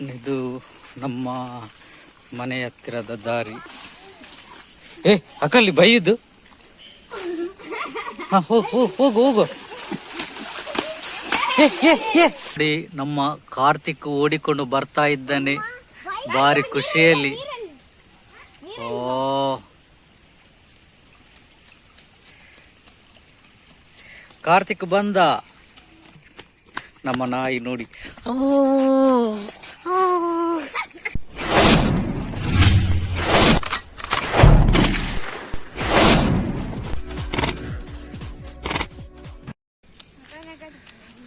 ಇದು ನಮ್ಮ ಮನೆ ಹತ್ತಿರದ ದಾರಿ. ಏ, ಅಕಲ್ಲಿ ಬೈಯುದು? ಹಾ ಹೋಗು ಹೋಗು. ಹೋಗು ನಮ್ಮ ಕಾರ್ತಿಕ್ ಓಡಿಕೊಂಡು ಬರ್ತಾ ಇದ್ದಾನೆ ಭಾರಿ ಖುಷಿಯಲ್ಲಿ. ಓ. ಕಾರ್ತಿಕ್ ಬಂದ. ನಮ್ಮ ನಾಯಿ ನೋಡಿ.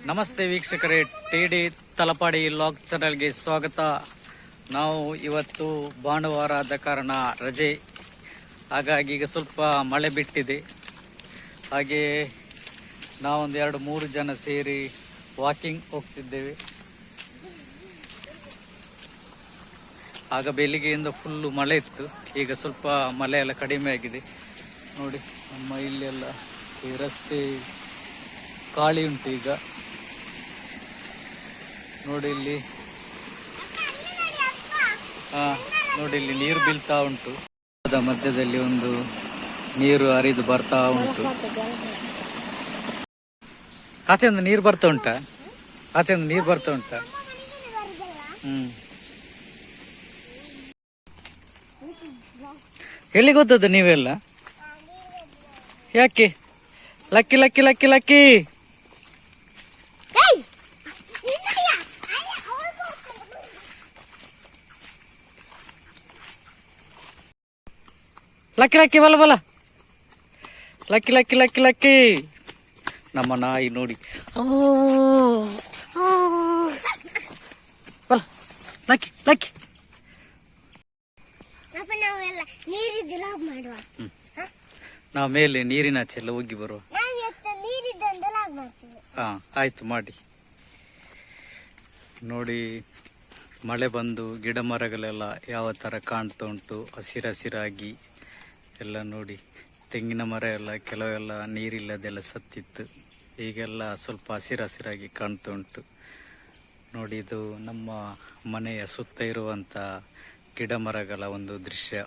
ನಮಸ್ತೆ ವೀಕ್ಷಕರೇ ಟಿ ಡಿ ತಲಪಾಡಿ ಲಾಗ್ ಚಾನಲ್ಗೆ ಸ್ವಾಗತ. ನಾವು ಇವತ್ತು ಭಾನುವಾರ ಆದ ಕಾರಣ ರಜೆ. ಹಾಗಾಗಿ ಈಗ ಸ್ವಲ್ಪ ಮಳೆ ಬಿಟ್ಟಿದೆ. ಹಾಗೆ ನಾವೊಂದು ಎರಡು ಮೂರು ಜನ ಸೇರಿ ವಾಕಿಂಗ್ ಹೋಗ್ತಿದ್ದೇವೆ. ಆಗ ಬೆಳಿಗ್ಗೆಯಿಂದ ಫುಲ್ಲು ಮಳೆ ಇತ್ತು. ಈಗ ಸ್ವಲ್ಪ ಮಳೆ ಎಲ್ಲ ಕಡಿಮೆ ಆಗಿದೆ. ನೋಡಿ, ನಮ್ಮ ಇಲ್ಲೆಲ್ಲ ಈ ರಸ್ತೆ ಖಾಲಿ ಉಂಟು ಈಗ. ನೋಡಿ ಇಲ್ಲಿ. ಹಾ, ನೋಡಿ ಇಲ್ಲಿ ನೀರು ಬೀಳ್ತಾ ಉಂಟು. ಮಧ್ಯದಲ್ಲಿ ಒಂದು ನೀರು ಹರಿದು ಬರ್ತಾ ಉಂಟು. ಆಚೆಯಿಂದ ನೀರು ಬರ್ತಾ ಉಂಟಾ. ಆಚೆಯಿಂದ ನೀರು ಬರ್ತಾ ಉಂಟ. ಹ್ಮ್. ಎಲ್ಲಿ ಗೊತ್ತದ ನೀವೆಲ್ಲ? ಯಾಕೆ? Lucky Lucky Lucky Lucky. Lucky Lucky ಬಲ ಬಲ. Lucky Lucky Lucky Lucky. ನಮ್ಮ ನಾಯಿ ನೋಡಿ. ಲಕ್ಕಿ ಲಕ್ಕಿ ಲಾಗ್ ಮಾಡುವ. ನಾವು ಮೇಲೆ ನೀರಿನಾಚೆ ಎಲ್ಲ ಹೋಗಿ ಬರುವ. ನಾವು ಹಾ ಆಯ್ತು ಮಾಡಿ. ನೋಡಿ ಮಳೆ ಬಂದು ಗಿಡ ಮರಗಳೆಲ್ಲ ಯಾವ ಥರ ಕಾಣ್ತಾ ಉಂಟು ಹಸಿರಸಿರಾಗಿ ಎಲ್ಲ ನೋಡಿ. ತೆಂಗಿನ ಮರ ಎಲ್ಲ ಕೆಲವೆಲ್ಲ ನೀರಿಲ್ಲದೆಲ್ಲ ಸತ್ತಿತ್ತು. ಈಗೆಲ್ಲ ಸ್ವಲ್ಪ ಹಸಿರು ಹಸಿರಾಗಿ ಕಾಣ್ತಾ ಉಂಟು ನೋಡಿ ಇದು ನಮ್ಮ ಮನೆಯ ಸುತ್ತ ಇರುವಂಥ ಗಿಡ ಮರಗಳ ಒಂದು ದೃಶ್ಯ.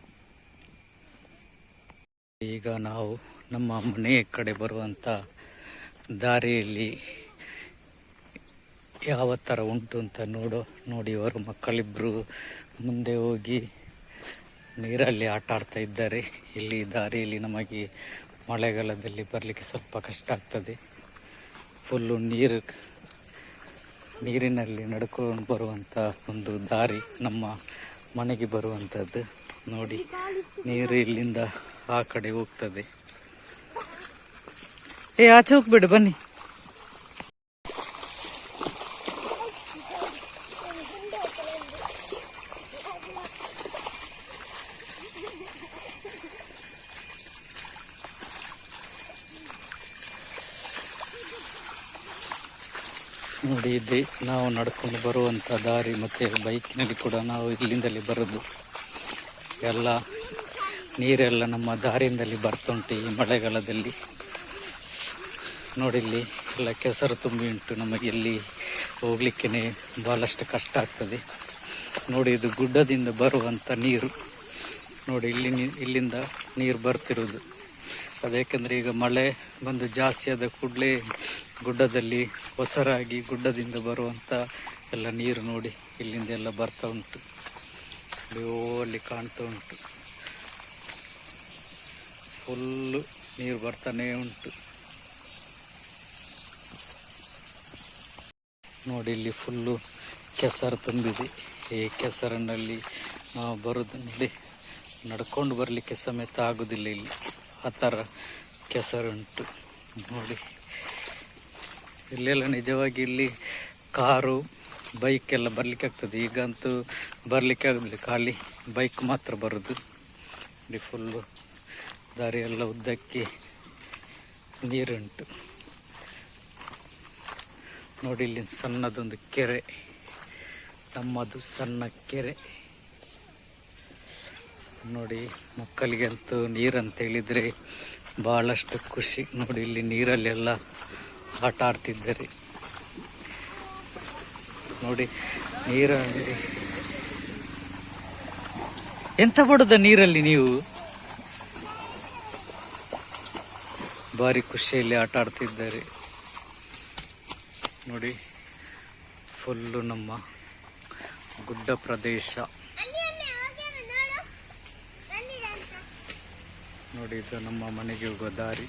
ಈಗ ನಾವು ನಮ್ಮ ಮನೆಯ ಕಡೆ ಬರುವಂಥ ದಾರಿಯಲ್ಲಿ ಯಾವ ಥರ ಉಂಟು ಅಂತ ನೋಡೋ, ನೋಡಿ ಅವರು ಮಕ್ಕಳಿಬ್ಬರು ಮುಂದೆ ಹೋಗಿ ನೀರಲ್ಲಿ ಆಟ ಆಡ್ತಾ ಇದ್ದಾರೆ. ಇಲ್ಲಿ ದಾರಿಯಲ್ಲಿ ನಮಗೆ ಮಳೆಗಾಲದಲ್ಲಿ ಬರಲಿಕ್ಕೆ ಸ್ವಲ್ಪ ಕಷ್ಟ ಆಗ್ತದೆ. ಫುಲ್ಲು ನೀರು ನೀರಿನಲ್ಲಿ ನಡ್ಕೊಂಡು ಬರುವಂಥ ಒಂದು ದಾರಿ, ನಮ್ಮ ಮನೆಗೆ ಬರುವಂಥದ್ದು ನೋಡಿ, ನೀರು ಇಲ್ಲಿಂದ ಆ ಕಡೆ ಹೋಗ್ತದೆ. ಏ, ಆಚೆ ಹೋಗ್ಬೇಡ, ಬನ್ನಿ. ನೋಡಿ ಇದೆ ನಾವು ನಡ್ಕೊಂಡು ಬರುವಂಥ ದಾರಿ ಮತ್ತು ಬೈಕ್ನಲ್ಲಿ ಕೂಡ ನಾವು ಇಲ್ಲಿಂದಲೇ ಬರೋದು. ಎಲ್ಲ ನೀರೆಲ್ಲ ನಮ್ಮ ದಾರಿಯಿಂದಲೇ ಬರ್ತುಂಟು ಈ ಮಳೆಗಾಲದಲ್ಲಿ. ನೋಡಿ, ಇಲ್ಲಿ ಎಲ್ಲ ಕೆಸರು ತುಂಬಿ ಉಂಟು. ನಮಗೆ ಇಲ್ಲಿ ಹೋಗ್ಲಿಕ್ಕೆ ಭಾಳಷ್ಟು ಕಷ್ಟ ಆಗ್ತದೆ. ನೋಡಿ, ಇದು ಗುಡ್ಡದಿಂದ ಬರುವಂಥ ನೀರು. ನೋಡಿ, ಇಲ್ಲಿ ಇಲ್ಲಿಂದ ನೀರು ಬರ್ತಿರೋದು ಅದೇಕೆಂದರೆ ಈಗ ಮಳೆ ಬಂದು ಜಾಸ್ತಿ ಆದ ಕೂಡಲೇ ಗುಡ್ಡದಲ್ಲಿ ಹೊಸರಾಗಿ ಗುಡ್ಡದಿಂದ ಬರುವಂಥ ಎಲ್ಲ ನೀರು ನೋಡಿ ಇಲ್ಲಿಂದ ಎಲ್ಲ ಬರ್ತಾ ಉಂಟು. ಅಲ್ಲಿ ಕಾಣ್ತಾ ಉಂಟು. ಫುಲ್ಲು ನೀರು ಬರ್ತಾನೆ ಉಂಟು. ನೋಡಿ ಇಲ್ಲಿ ಫುಲ್ಲು ಕೆಸರು ತುಂಬಿದೆ. ಈ ಕೆಸರನ್ನಲ್ಲಿ ನಾವು ಬರೋದು ನೋಡಿ, ನಡ್ಕೊಂಡು ಬರಲಿಕ್ಕೆ ಸಮೇತ ಆಗೋದಿಲ್ಲ ಇಲ್ಲಿ. ಆ ಥರ ಕೆಸರುಂಟು. ನೋಡಿ. ಇಲ್ಲೆಲ್ಲ ನಿಜವಾಗಿ ಇಲ್ಲಿ ಕಾರು ಬೈಕ್ ಎಲ್ಲ ಬರಲಿಕ್ಕೆ ಆಗ್ತದೆ. ಈಗಂತೂ ಬರಲಿಕ್ಕೆ ಆಗುದಿಲ್ಲ. ಖಾಲಿ ಬೈಕ್ ಮಾತ್ರ ಬರೋದು. ಇಲ್ಲಿ ಫುಲ್ಲು ದಾರಿ ಎಲ್ಲ ಉದ್ದಕ್ಕೆ ನೀರುಂಟು. ನೋಡಿ, ಇಲ್ಲಿ ಸಣ್ಣದೊಂದು ಕೆರೆ. ನಮ್ಮದು ಸಣ್ಣ ಕೆರೆ. ನೋಡಿ, ಮಕ್ಕಳಿಗಂತೂ ನೀರಂತ ಹೇಳಿದರೆ ಬಹಳಷ್ಟು ಖುಷಿ. ನೋಡಿ, ಇಲ್ಲಿ ನೀರಲ್ಲೆಲ್ಲ ಆಟ ಆಡ್ತಿದ್ದಾರೆ. ನೋಡಿ ನೀರಲ್ಲಿ ಎಂತ ಬಡದ ನೀರಲ್ಲಿ ನೀವು? ಭಾರಿ ಖುಷಿಯಲ್ಲಿ ಆಟ ಆಡ್ತಿದ್ದಾರೆ. ನೋಡಿ, ಫುಲ್ಲು ನಮ್ಮ ಗುಡ್ಡ ಪ್ರದೇಶ. ನೋಡಿ, ಇದು ನಮ್ಮ ಮನೆಗೆ ಹೋಗೋ ದಾರಿ.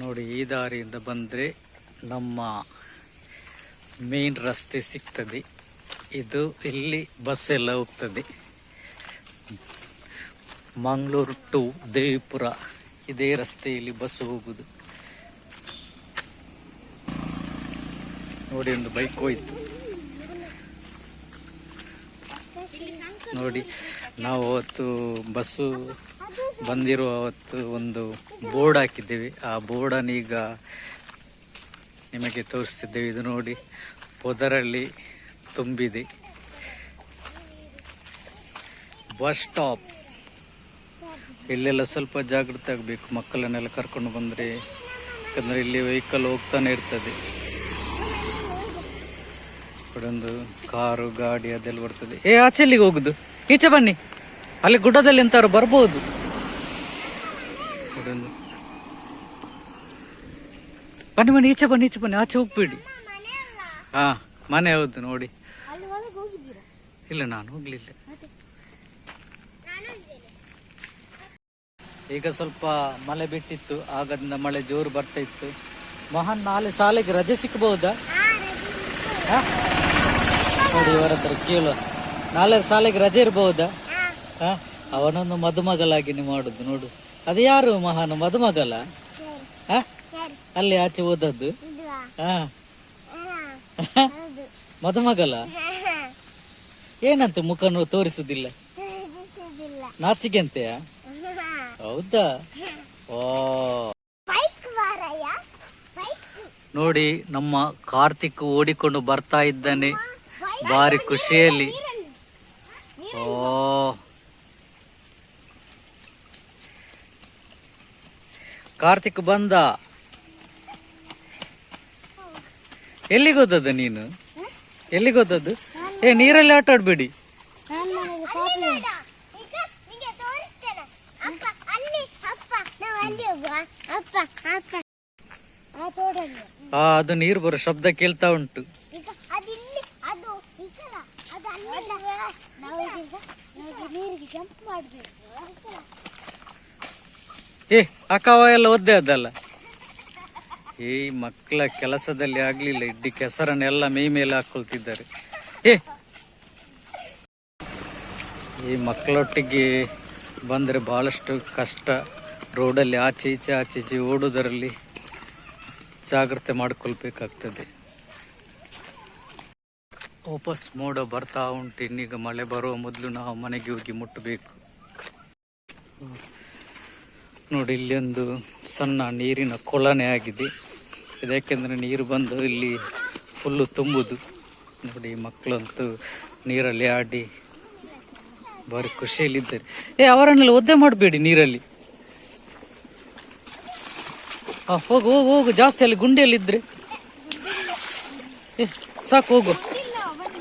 ನೋಡಿ, ಈ ದಾರಿಯಿಂದ ಬಂದರೆ ನಮ್ಮ ಮೇನ್ ರಸ್ತೆ ಸಿಗ್ತದೆ. ಇದು ಇಲ್ಲಿ ಬಸ್ ಎಲ್ಲ ಹೋಗ್ತದೆ. ಮಂಗಳೂರು ಟು ದೇವಿಪುರ ಇದೇ ರಸ್ತೆಯಲ್ಲಿ ಬಸ್ ಹೋಗುದು. ನೋಡಿ, ಒಂದು ಬೈಕ್ ಹೋಯ್ತು. ನೋಡಿ, ನಾವು ಅವತ್ತು ಬಸ್ಸು ಬಂದಿರುವ ಅವತ್ತು ಒಂದು ಬೋರ್ಡ್ ಹಾಕಿದ್ದೇವೆ. ಆ ಬೋರ್ಡನ್ನು ಈಗ ನಿಮಗೆ ತೋರಿಸ್ತಿದ್ದೇವೆ. ಇದು ನೋಡಿ, ಪೊದರಲ್ಲಿ ತುಂಬಿದೆ. Bus stop. ಇಲ್ಲೆಲ್ಲ ಸ್ವಲ್ಪ ಜಾಗೃತಿ ಆಗಬೇಕು. ಮಕ್ಕಳನ್ನೆಲ್ಲ ಕರ್ಕೊಂಡು ಬಂದರೆ, ಯಾಕಂದರೆ ಇಲ್ಲಿ ವೆಹಿಕಲ್ ಹೋಗ್ತಾನೆ ಇರ್ತದೆ. ಒಂದು ಕಾರು, ಗಾಡಿ ಅದೆಲ್ಲ ಬರ್ತದೆ. ಏ, ಆಚೆಲ್ಲಿಗೆ ಹೋಗುದು. ಈಚೆ ಬನ್ನಿ. ಅಲ್ಲಿ ಗುಡ್ಡದಲ್ಲಿ ಎಂತಾರು ಬರ್ಬೋದು. ಬನ್ನಿ ಬನ್ನಿ ಈಚೆ ಬನ್ನಿ ಈಚೆ ಬನ್ನಿ ಆಚೆ ಹೋಗ್ಬೇಡಿ. ಮನೆ ಅಲ್ಲ? ಹಾ ಮನೆ ಹೌದು ನೋಡಿ. ಅಲ್ಲಿ ಒಳಗೆ ಹೋಗಿದ್ದೀರಾ? ಇಲ್ಲ ನಾನು ಹೋಗ್ಲಿಲ್ಲ. ಈಗ ಸ್ವಲ್ಪ ಮಳೆ ಬಿಟ್ಟಿತ್ತು ಆಗದಿಂದ ಮಳೆ ಜೋರು ಬರ್ತಾ ಇತ್ತು. ಮಹಾನ್ ನಾಳೆ ಶಾಲೆಗೆ ರಜೆ ಸಿಕ್ಕಬಹುದಾ? ನೋಡಿ ಇವರ ಹತ್ರ ಕೇಳು ನಾಳೆ ಶಾಲೆಗೆ ರಜೆ ಇರಬಹುದಾ ಹಾ. ಅವನೊಂದು ಮದುಮಗಳಾಗಿ ಮಾಡುದು ನೋಡು. ಅದು ಯಾರು ಮಹಾನ್? ಮದುಮಗಲ್ಲ ಅಲ್ಲಿ ಆಚೆ ಓದದ್ದು ಮದುಮಗಲ್ಲ ಏನಂತ ಮುಖನು ತೋರಿಸುದಿಲ್ಲ? ನಾಚಿಕೆಂತೆಯ ನಾಚಿಕೆ ಅಂತೆಯಾ ಹೌದಾ? ಓ. ನೋಡಿ ನಮ್ಮ ಕಾರ್ತಿಕ್ ಓಡಿಕೊಂಡು ಬರ್ತಾ ಇದ್ದಾನೆ. ಭಾರಿ ಖುಷಿಯಲ್ಲಿ ಓ ಕಾರ್ತಿಕ್ ಬಂದ. ಎಲ್ಲಿಗೆ ನೀನು? ಎಲ್ಲಿಗೆ ಏ, ನೀರಲ್ಲಿ ಆಟ ಆಡ್ಬೇಡಿ. ಆ, ಅದು ನೀರು ಬರೋ ಶಬ್ದ ಕೇಳ್ತಾ ಉಂಟು. ಅದಿಲ್ಲಿ ಅದು ಈಗಲ್ಲ ಅದು ಅಲ್ಲಿ ನಾವು ಈಗ ನಾವು ನೀರಿಗೆ ಜಂಪ್ ಮಾಡಬೇಕು ಏ ಅಕ್ಕವ ಎಲ್ಲ ಒದ್ದೆ ಅದಲ್ಲ ಏ ಮಕ್ಕಳ ಕೆಲಸದಲ್ಲಿ ಆಗ್ಲಿಲ್ಲ, ಇಡ್ಡಿ ಕೆಸರನ್ನೆಲ್ಲ ಮೈ ಮೇಲೆ ಹಾಕೊಳ್ತಿದ್ದಾರೆ. ಏ. ಈ ಮಕ್ಕಳೊಟ್ಟಿಗೆ ಬಂದರೆ ಬಹಳಷ್ಟು ಕಷ್ಟ. ರೋಡಲ್ಲಿ ಆಚೆ ಈಚೆ ಆಚೆ ಈಚೆ ಓಡೋದರಲ್ಲಿ ಜಾಗ್ರತೆ ಮಾಡಿಕೊಳ್ಬೇಕಾಗ್ತದೆ. ವಾಪಸ್ ಮೋಡ ಬರ್ತಾ ಉಂಟು, ಇನ್ನೀಗ ಮಳೆ ಬರುವ ಮೊದಲು ನಾವು ಮನೆಗೆ ಹೋಗಿ ಮುಟ್ಟಬೇಕು. ನೋಡಿ ಇಲ್ಲಿ ಒಂದು ಸಣ್ಣ ನೀರಿನ ಕೊಳನೆ ಆಗಿದೆ. ಇದಕ್ಕೆಂದ್ರೆ ನೀರು ಬಂದು ಇಲ್ಲಿ ಫುಲ್ಲು ತುಂಬುದು. ನೋಡಿ ಮಕ್ಕಳಂತೂ ನೀರಲ್ಲಿ ಆಡಿ ಭಾರಿ ಖುಷಿಯಲ್ಲಿದ್ದಾರೆ. ಏ ಅವರನ್ನೆಲ್ಲ ಒದ್ದೆ ಮಾಡಬೇಡಿ ನೀರಲ್ಲಿ. ಹೋಗು ಹೋಗು ಹೋಗು ಜಾಸ್ತಿ ಅಲ್ಲಿ ಗುಂಡಿಯಲ್ಲಿ ಇದ್ರೆ ಏ ಸಾಕು ಹೋಗು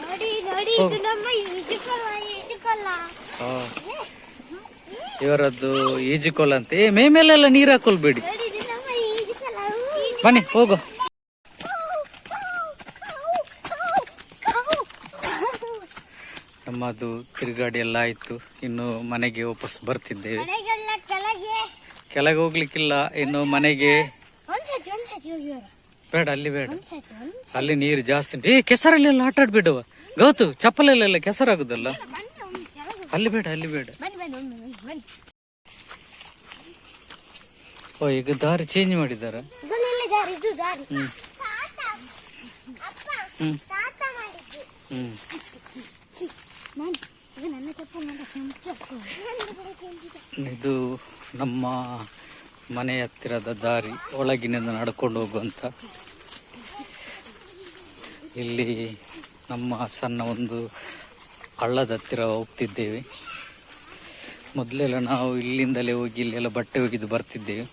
ನೋಡಿ ನೋಡಿ ಇದು ನಮ್ಮ ಈಜುಕೊಲ್ಲ ಈಜುಕೊಲ್ಲ ಹಾ ಇವರದ್ದು ಈಜುಕೊಳ ಅಂತ. ಏ, ಮೇ ಮೇಲೆಲ್ಲ ನೀರು ಹಾಕೊಳ್ಬೇಡಿ. ಬನ್ನಿ, ಹೋಗು. ನಮ್ಮದು ತಿರುಗಾಡಿ ಎಲ್ಲ ಆಯ್ತು. ಇನ್ನು ಮನೆಗೆ ವಾಪಸ್ ಬರ್ತಿದ್ದೇವೆ. ಕೆಳಗೆ ಹೋಗ್ಲಿಕ್ಕಿಲ್ಲ. ಇನ್ನು ಮನೆಗೆ ಬೇಡ, ಅಲ್ಲಿ ಬೇಡ. ಅಲ್ಲಿ ನೀರು ಜಾಸ್ತಿ ಉಂಟು. ಏ, ಕೆಸರಲ್ಲೆಲ್ಲ ಆಟ ಆಡ್ಬಿಡುವ ಗೌತು, ಚಪ್ಪಲಲ್ಲೆಲ್ಲ ಕೆಸರಾಗುದಲ್ಲ. ಅಲ್ಲಿ ಬೇಡ ಅಲ್ಲಿ ಬೇಡ ಬನ್ನಿ ಬನ್ನಿ ಒಮ್ಮೆ ಬನ್ನಿ ಬನ್ನಿ ಓ ಈಗ ದಾರಿ ಚೇಂಜ್ ಮಾಡಿದ್ದಾರೆ? ಇದು ನಮ್ಮ ಮನೆ ಹತ್ತಿರದ ದಾರಿ ಒಳಗಿನಿಂದ ನಡ್ಕೊಂಡು ಹೋಗುವಂತ. ಇಲ್ಲಿ ನಮ್ಮ ಸಣ್ಣ ಒಂದು ಹಳ್ಳದ ಹತ್ತಿರ ಹೋಗ್ತಿದ್ದೇವೆ. ಮೊದಲೆಲ್ಲ ನಾವು ಇಲ್ಲಿಂದಲೇ ಹೋಗಿ ಇಲ್ಲೆಲ್ಲ ಬಟ್ಟೆ ಒಗೆದು ಬರ್ತಿದ್ದೇವೆ.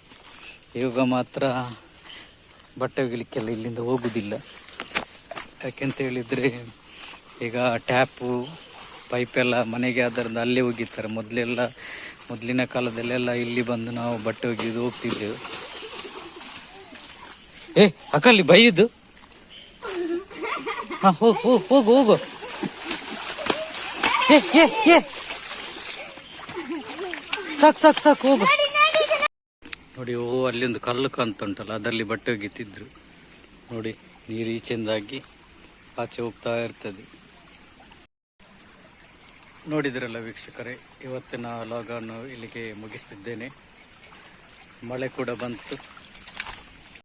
ಇವಾಗ ಮಾತ್ರ ಬಟ್ಟೆ ಒಗಿಲಿಕ್ಕೆಲ್ಲ ಇಲ್ಲಿಂದ ಹೋಗುವುದಿಲ್ಲ ಯಾಕೆಂತ ಹೇಳಿದರೆ ಈಗ ಟ್ಯಾಪು ಪೈಪೆಲ್ಲ ಮನೆಗೆ ಆದ್ದರಿಂದ ಅಲ್ಲೇ ಒಗಿತಾರೆ. ಮೊದಲೆಲ್ಲ, ಮೊದಲಿನ ಕಾಲದಲ್ಲೆಲ್ಲ ಇಲ್ಲಿ ಬಂದು ನಾವು ಬಟ್ಟೆ ಒಗೆದು ಹೋಗ್ತಿದ್ದೆವು. ಏ ಅಕ್ಕಲ್ಲಿ ಬೈಯುದು? ಹಾ ಹೋಗು ಹೋಗು ಹೋಗು. ಏ ಏ ಏ. ಸಾಕು ಸಾಕು ಸಾಕು, ಹೋಗು. ನೋಡಿ, ಓ ಅಲ್ಲಿ ಒಂದು ಕಲ್ಲು ಕಂತುಂಟಲ್ಲ, ಅದರಲ್ಲಿ ಬಟ್ಟೆ ಒಗಿತಿದ್ರು. ನೋಡಿ, ನೀರು ಈಚೆಂದಾಗಿ ಆಚೆ ಹೋಗ್ತಾ ಇರ್ತದೆ. ನೋಡಿದ್ರಲ್ಲ ವೀಕ್ಷಕರೇ, ಇವತ್ತಿನ ಲಾಗನ್ನು ಇಲ್ಲಿಗೆ ಮುಗಿಸಿದ್ದೇನೆ ಮಳೆ ಕೂಡ ಬಂತು.